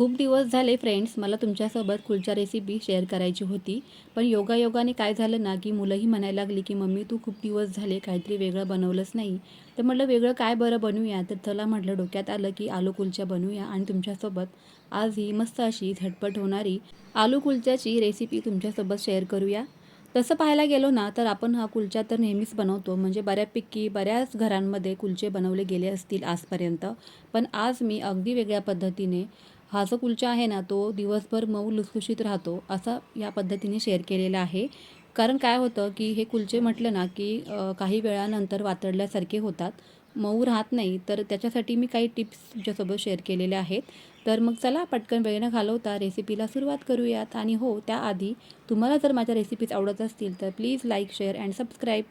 खूप दिवस झाले फ्रेंड्स मला तुमच्यासोबत कुलच्या रेसिपी शेअर करायची होती. पण योगायोगाने काय झालं ना की मुलंही म्हणायला लागली की मम्मी तू खूप दिवस झाले काहीतरी वेगळं बनवलंच नाही. तर म्हटलं वेगळं काय बरं बनवूया? तर चला म्हटलं डोक्यात आलं की आलू कुलच्या बनवूया आणि तुमच्यासोबत आज ही मस्त अशी झटपट होणारी आलू कुलच्याची रेसिपी तुमच्यासोबत शेअर करूया. तसं पाहायला गेलो ना तर आपण हा कुलचा तर नेहमीच बनवतो. म्हणजे बऱ्यापैकी बऱ्याच घरांमध्ये कुलचे बनवले गेले असतील आजपर्यंत. पण आज मी अगदी वेगळ्या पद्धतीने हा जो कुलचा आहे ना तो दिवसभर मऊ लुसलुशीत राहतो असा या पद्धतीने शेअर केलेला आहे. कारण काय होतं की हे कुलचे म्हटलं ना की काही वेळानंतर वातडल्यासारखे होतात. मऊ राहत नाही तर त्याच्यासाठी मी काही टिप्स तुमच्यासोबत शेअर केलेल्या आहेत. तर मग चला पटकन वेळ न घालवता रेसिपीला सुरुवात करूयात. आणि हो त्याआधी तुम्हाला जर माझ्या रेसिपीज आवडत असतील तर please like share and subscribe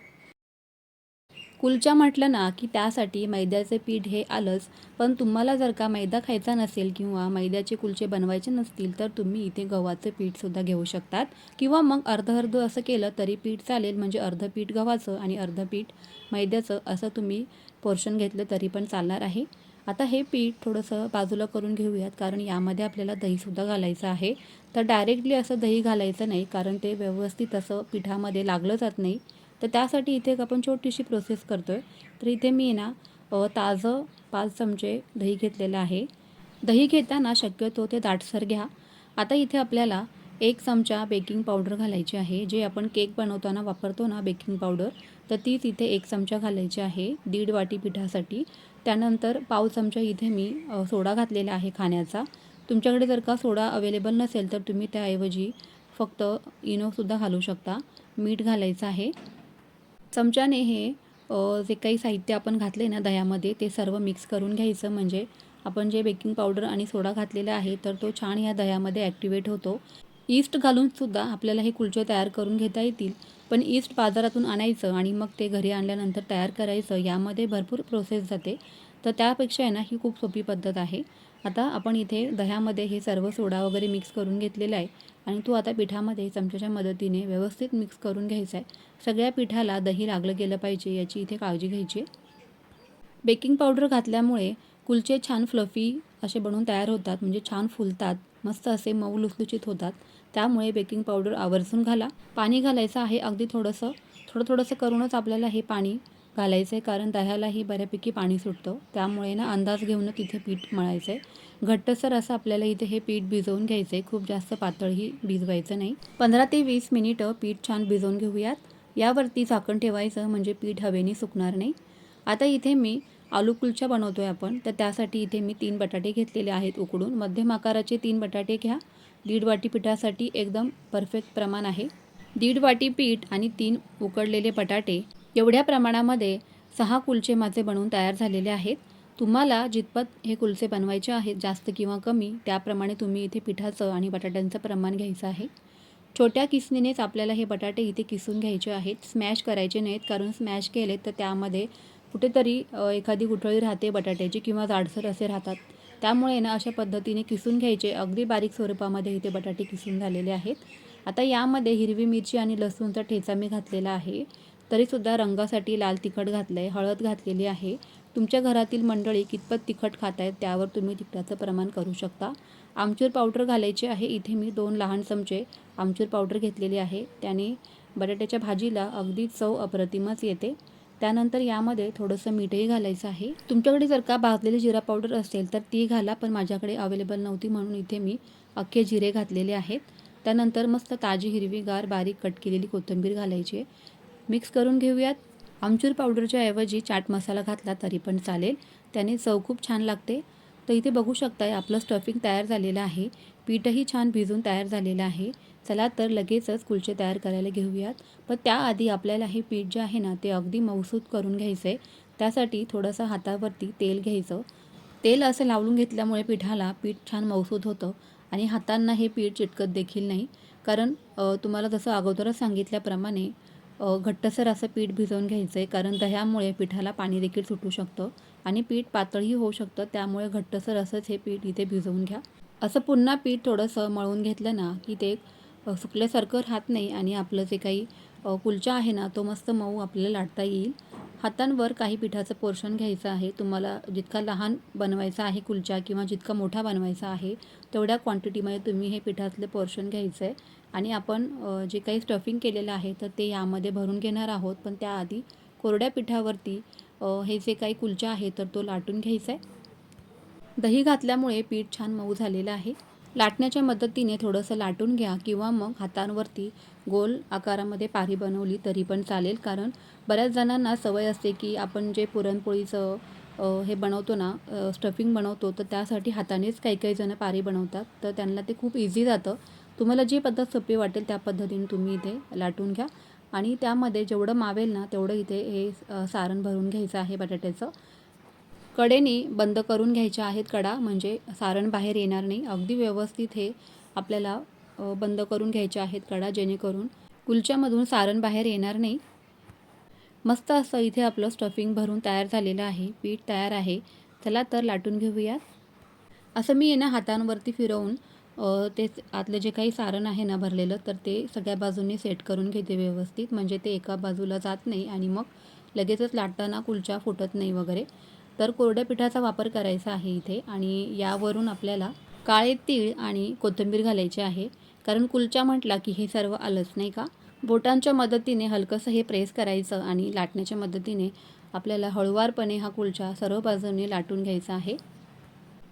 kulcha म्हटलं ना की त्यासाठी मैद्याचे पीठ हे आलंच पण तुम्हाला जर का मैदा खायचा नसेल किंवा मैद्याचे कुलचे बनवायचे नसतील तर तुम्ही इथे गव्हाचं पीठसुद्धा घेऊ शकतात. किंवा मग अर्ध अर्ध असं केलं तरी पीठ चालेल म्हणजे अर्ध पीठ गव्हाचं आणि अर्ध पीठ मैद्याचं असं तुम्ही पोर्शन घेतलं तरी पण चालणार आहे. आता हे पीठ थोडंसं बाजूला करून घेऊयात कारण यामध्ये आपल्याला दहीसुद्धा घालायचं आहे. तर डायरेक्टली असं दही घालायचं नाही कारण ते व्यवस्थित असं पिठामध्ये लागलं जात नाही. तर त्यासाठी इथे एक आपण छोटीशी प्रोसेस करतो आहे तर इथे मी ना ताजं पाच चमचे दही घेतलेलं आहे. दही घेताना शक्यतो ते दाटसर घ्या. आता इथे आपल्याला एक चमचा बेकिंग पावडर घालायची आहे. जे आपण केक बनवताना वापरतो ना बेकिंग पावडर तर तीच इथे एक चमचा घालायची आहे दीड वाटी पिठासाठी. त्यानंतर पाव चमचा इथे मी सोडा घातलेला आहे खाण्याचा. तुमच्याकडे जर का सोडा अवेलेबल नसेल तर तुम्ही त्याऐवजी फक्त इनोसुद्धा घालू शकता. मीठ घालायचं आहे. चमच्याने हे जे काही साहित्य आपण घातले ना दह्यामध्ये ते सर्व मिक्स करून घ्यायचं. म्हणजे आपण जे बेकिंग पावडर आणि सोडा घातलेला आहे तर तो छान ह्या दह्यामध्ये ॲक्टिवेट होतो. ईस्ट घालूनसुद्धा आपल्याला हे कुलचे तयार करून घेता येतील. पण ईस्ट बाजारातून आणायचं आणि मग ते घरी आणल्यानंतर तयार करायचं यामध्ये भरपूर प्रोसेस जाते. तर त्यापेक्षा आहे ना ही खूप सोपी पद्धत आहे. आता आपण इथे दह्यामध्ये हे सर्व सोडा वगैरे मिक्स करून घेतलेला आहे. आणि तो आता पिठामध्ये चमच्याच्या मदतीने व्यवस्थित मिक्स करून घ्यायचा आहे. सगळ्या पिठाला दही लागलं गेलं पाहिजे याची इथे काळजी घ्यायची आहे. बेकिंग पावडर घातल्यामुळे कुलचे छान फ्लफी असे बनवून तयार होतात. म्हणजे छान फुलतात. मस्त असे मऊ लुसलुचित होतात. त्यामुळे बेकिंग पावडर आवर्जून घाला. पाणी घालायचं आहे अगदी थोडंसं. थोडं थोडंसं करूनच आपल्याला हे पाणी घालायचं आहे कारण दह्यालाही बऱ्यापैकी पाणी सुटतं. त्यामुळे ना अंदाज घेऊनच इथे पीठ मळायचं. आहे घट्टसर असं आपल्याला इथे हे पीठ भिजवून घ्यायचं. आहे खूप जास्त पातळही भिजवायचं नाही. पंधरा ते वीस मिनिटं पीठ छान भिजवून घेऊयात. यावरती झाकण ठेवायचं म्हणजे पीठ हवेने सुकणार नाही. आता इथे मी आलू कुलच्या बनवतो आहे आपण. तर त्यासाठी इथे मी तीन बटाटे घेतलेले आहेत उकडून. मध्यम आकाराचे तीन बटाटे घ्या. दीड वाटी पिठासाठी एकदम परफेक्ट प्रमाण आहे. दीड वाटी पीठ आणि तीन उकडलेले बटाटे एवढ्या प्रमाणामध्ये सहा कुलचे माझे बनवून तयार झालेले आहेत. तुम्हाला जितपत हे कुलचे बनवायचे आहेत जास्त किंवा कमी त्याप्रमाणे तुम्ही इथे पिठाचं आणि बटाट्यांचं प्रमाण घ्यायचं आहे. छोट्या किसणीनेच आपल्याला हे बटाटे इथे किसून घ्यायचे आहेत. स्मॅश करायचे नाहीत कारण स्मॅश केले तर त्यामध्ये कुठेतरी एखादी गुठळी राहते बटाट्याची किंवा जाडसर असे राहतात. त्यामुळे ना अशा पद्धतीने किसून घ्यायचे. अगदी बारीक स्वरूपामध्ये इथे बटाटे किसून झालेले आहेत. आता यामध्ये हिरवी मिरची आणि लसूणचा ठेचा मी घातलेला आहे. तरीसुद्धा रंगासाठी लाल तिखट घातलं आहे हळद घातलेली आहे. तुमच्या घरातील मंडळी कितपत तिखट खात आहेत त्यावर तुम्ही तिखटाचं प्रमाण करू शकता. आमचूर पावडर घालायचे आहे इथे मी दोन लहान चमचे आमचूर पावडर घेतलेली आहे. त्याने बटाट्याच्या भाजीला अगदी चव अप्रतिमच येते. त्यानंतर यामध्ये थोडंसं मीठही घालायचं आहे. तुमच्याकडे जर का भाजलेली जिरा पावडर असेल तर ती घाला पण माझ्याकडे अवेलेबल नव्हती म्हणून इथे मी अख्खे जिरे घातलेले आहेत. त्यानंतर मस्त ताजी हिरवीगार बारीक कट केलेली कोथिंबीर घालायची आहे. मिक्स करून घेऊयात. आमचूर पावडरच्या ऐवजी चाट मसाला घातला तरी पण चालेल. त्याने चव खूप छान लागते. तर इथे बघू शकताय आपलं स्टफिंग तयार झालेलं आहे. पीठही छान भिजून तयार झालेलं आहे. चला तर लगेचच कुलचे तयार करायला घेऊयात. पण त्याआधी आपल्याला हे पीठ जे आहे ना ते अगदी मऊसूत करून घ्यायचं आहे त्यासाठी थोडंसं हातावरती तेल घ्यायचं. तेल असं लावून घेतल्यामुळे पिठाला पीठ छान मऊसूत होतं आणि हातांना हे पीठ चिटकत देखील नाही. कारण तुम्हाला जसं अगोदरच सांगितल्याप्रमाणे घट्टसर असं पीठ भिजवून घ्यायचं आहे कारण दह्यामुळे पिठाला पाणी देखील सुटू शकतं आणि पीठ पातळही होऊ शकतं त्यामुळे घट्टसर असंच हे पीठ इथे भिजवून घ्या. असं पुन्हा पीठ थोडंसं मळून घेतलं ना की ते सुकल्यासारखं राहत नाही आणि आपलं जे काही कुलचा आहे ना तो मस्त मऊ आपल्याला लाटता येईल. हातांवर काही पिठाचं पोर्शन घ्यायचं आहे. तुम्हाला जितका लहान बनवायचा आहे कुलचा किंवा जितका मोठा बनवायचा आहे तेवढ्या क्वांटिटीमध्ये तुम्ही हे पिठातले पोर्शन घ्यायचं आहे आणि आपण जे काही स्टफिंग केलेलं आहे तर ते यामध्ये भरून घेणार आहोत. पण त्याआधी कोरड्या पिठावरती हे जे काही कुलचा आहे तर तो लाटून घ्यायचा आहे दही घातल्यामुळे पीठ छान मऊ झालेलं आहे. लाटण्याच्या मदतीने थोडंसं लाटून घ्या किंवा मग हातांवरती गोल आकारामध्ये पारी बनवली तरी पण चालेल. कारण बऱ्याच जणांना सवय असते की आपण जे पुरणपोळीचं हे बनवतो ना स्टफिंग बनवतो तर त्यासाठी हातानेच काही काही जणं पारी बनवतात. तर त्यांना ते खूप इझी जातं. तुम्हाला जी पद्धत सोपी वाटेल त्या पद्धतीने तुम्ही इथे लाटून घ्या. आणि त्यामध्ये जेवढं मावेल ना तेवढं इथे हे सारण भरून घ्यायचं आहे बटाट्याचं. कडेने बंद करून घ्यायच्या आहेत कडा म्हणजे सारण बाहेर येणार नाही. अगदी व्यवस्थित हे आपल्याला बंद करून घ्यायच्या आहेत कडा जेणेकरून कुलच्यामधून सारण बाहेर येणार नाही. मस्त असं इथे आपलं स्टफिंग भरून तयार झालेलं आहे. पीठ तयार आहे. चला तर लाटून घेऊयात. असं मी येणं ना हातांवरती फिरवून ते आतलं जे काही सारण आहे ना भरलेलं तर ते सगळ्या बाजूंनी सेट करून घेते व्यवस्थित. म्हणजे ते एका बाजूला जात नाही आणि मग लगेचच लाटताना कुलचा फुटत नाही वगैरे. तर कोरड्या पिठाचा वापर करायचा आहे इथे आणि यावरून आपल्याला काळे तीळ आणि कोथिंबीर घालायचे आहे. कारण कुलचा म्हटला की हे सर्व आलंच नाही का? बोटांच्या मदतीने हलकंसं हे प्रेस करायचं आणि लाटण्याच्या मदतीने आपल्याला हळुवारपणे हा कुलचा सर्व बाजूने लाटून घ्यायचा आहे.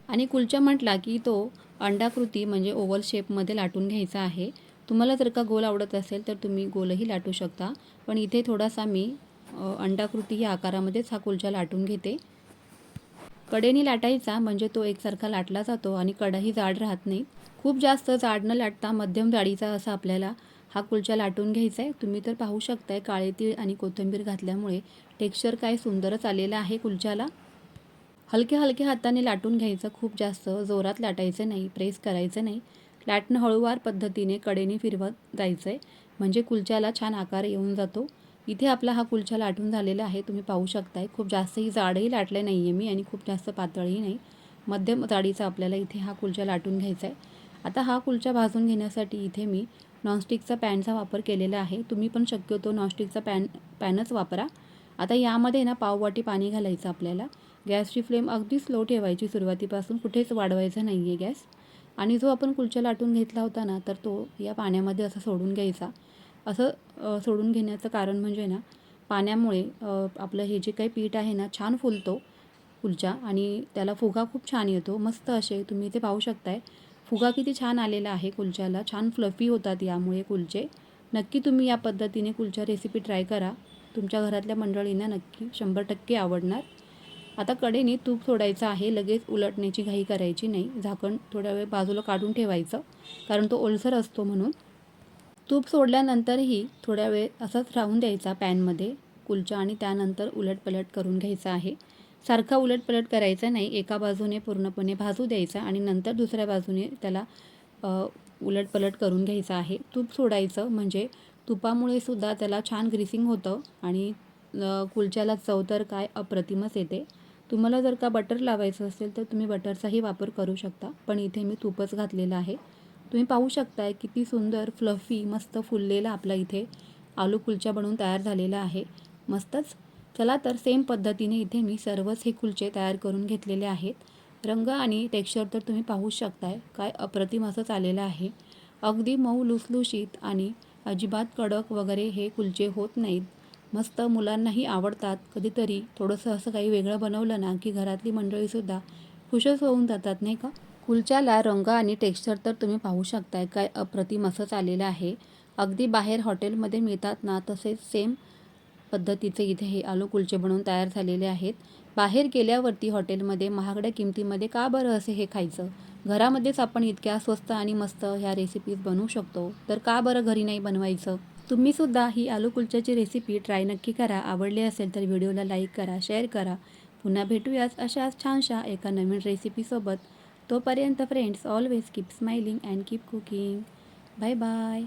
आणि कुलचा म्हटला की तो अंडाकृती म्हणजे ओव्हल शेपमध्ये लाटून घ्यायचा आहे. तुम्हाला जर का गोल आवडत असेल तर तुम्ही गोलही लाटू शकता. पण इथे थोडासा मी अंडाकृती या आकारामध्येच हा कुलचा लाटून घेते. कडेने लाटायचा म्हणजे तो एकसारखा लाटला जातो आणि कडाही जाड राहत नाही. खूप जास्त जाड न लाटता मध्यम जाडीचा असा आपल्याला हा कुलचा लाटून घ्यायचा आहे तुम्ही तर पाहू शकताय काळे तीळ आणि कोथिंबीर घातल्यामुळे टेक्स्चर काय सुंदरच आलेलं आहे कुलच्याला. हलक्या हलक्या हाताने लाटून घ्यायचं खूप जास्त. जोरात लाटायचं नाही प्रेस करायचं नाही. लाटणं हळूवार पद्धतीने कडेने फिरवत जायचं आहे म्हणजे कुलच्याला छान आकार येऊन जातो. इथे आपला हा कुलचा लाटून झालेला आहे तुम्ही पाहू शकताय. खूप जास्तही जाडही लाटले नाही आहे मी आणि खूप जास्त पातळही नाही. मध्यम जाडीचा आपल्याला इथे हा कुलचा लाटून घ्यायचा आहे आता हा कुलचा भाजून घेण्यासाठी इथे मी नॉनस्टिकचा पॅनचा वापर केलेला आहे. तुम्ही पण शक्यतो नॉनस्टिकचा पॅन पॅनच वापरा. आता यामध्ये ना पाववाटी पाणी घालायचं आपल्याला. गॅसची फ्लेम अगदी स्लो ठेवायची सुरुवातीपासून कुठेच वाढवायचा नाही आहे गॅस. आणि जो आपण कुलचा लाटून घेतला होता ना तर तो या पाण्यामध्ये असा सोडून घ्यायचा. असं सोडून घेण्याचं कारण म्हणजे ना पाण्यामुळे आपलं हे जे काही पीठ आहे ना छान फुलतो कुलचा आणि त्याला फुगा खूप छान येतो. मस्त असे तुम्ही इथे पाहू शकताय. फुगा किती छान आलेला आहे कुलच्याला. छान फ्लफी होतात यामुळे कुलचे. नक्की तुम्ही या पद्धतीने कुलच्या रेसिपी ट्राय करा. तुमच्या घरातल्या मंडळींना नक्की शंभर टक्के आवडणार. आता कडेने तूप सोडायचं आहे लगेच उलटण्याची घाई करायची नाही. झाकण थोड्या वेळ बाजूला काढून ठेवायचं कारण तो ओलसर असतो म्हणून. तूप सोडल्यानंतरही थोड्या वेळ असंच राहून द्यायचा पॅनमध्ये. कुलचा आणि त्यानंतर उलटपलट करून घ्यायचा आहे. सारखा उलटपलट करायचा नाही. एका बाजूने पूर्णपणे भाजू द्यायचा आणि नंतर दुसऱ्या बाजूने त्याला उलटपलट करून घ्यायचं आहे. तूप सोडायचं म्हणजे तुपामुळे सुद्धा त्याला छान ग्रीसिंग होतं आणि कुलच्याला चव तर काय अप्रतिमच येते. तुम्हाला जर का बटर लावायचं असेल तर तुम्ही बटरचाही वापर करू शकता. पण इथे मी तूपच घातलेलं आहे. तुम्ही पाहू शकताय किती सुंदर फ्लफी मस्त फुललेला आपला इथे आलू कुलचा बनवून तयार झालेला आहे. मस्तच. चला तर सेम पद्धतीने इथे मी सर्वच हे कुलचे तयार करून घेतलेले आहेत. रंग आणि टेक्स्चर तर तुम्ही पाहूच शकताय काय अप्रतिम असंच आलेलं आहे. अगदी मऊ लुसलुशीत आणि अजिबात कडक वगैरे हे कुलचे होत नाहीत. मस्त मुलांनाही आवडतात. कधीतरी थोडंसं असं काही वेगळं बनवलं ना की घरातली मंडळीसुद्धा खुशच होऊन जातात नाही का? कुलच्याला रंग आणि टेक्स्चर तर तुम्ही पाहू शकताय काय अप्रतिम असंच आलेलं आहे. अगदी बाहेर हॉटेलमध्ये मिळतात ना तसेच सेम पद्धतीचे इथे हे आलू कुलचे बनवून तयार झालेले आहेत. बाहेर गेल्यावरती हॉटेलमध्ये महागड्या किमतीमध्ये का बरं असे हे खायचं? घरामध्येच आपण इतक्या स्वस्त आणि मस्त ह्या रेसिपीज बनवू शकतो. तर का बरं घरी नाही बनवायचं? तुम्ही सुद्धा ही आलू कुलच्याची रेसिपी ट्राय नक्की करा. आवडली असेल तर व्हिडिओला लाईक करा शेअर करा. पुन्हा भेटूयाच अशाच छानशा एका नवीन रेसिपीसोबत तोपर्यंत friends always keep smiling and keep cooking bye bye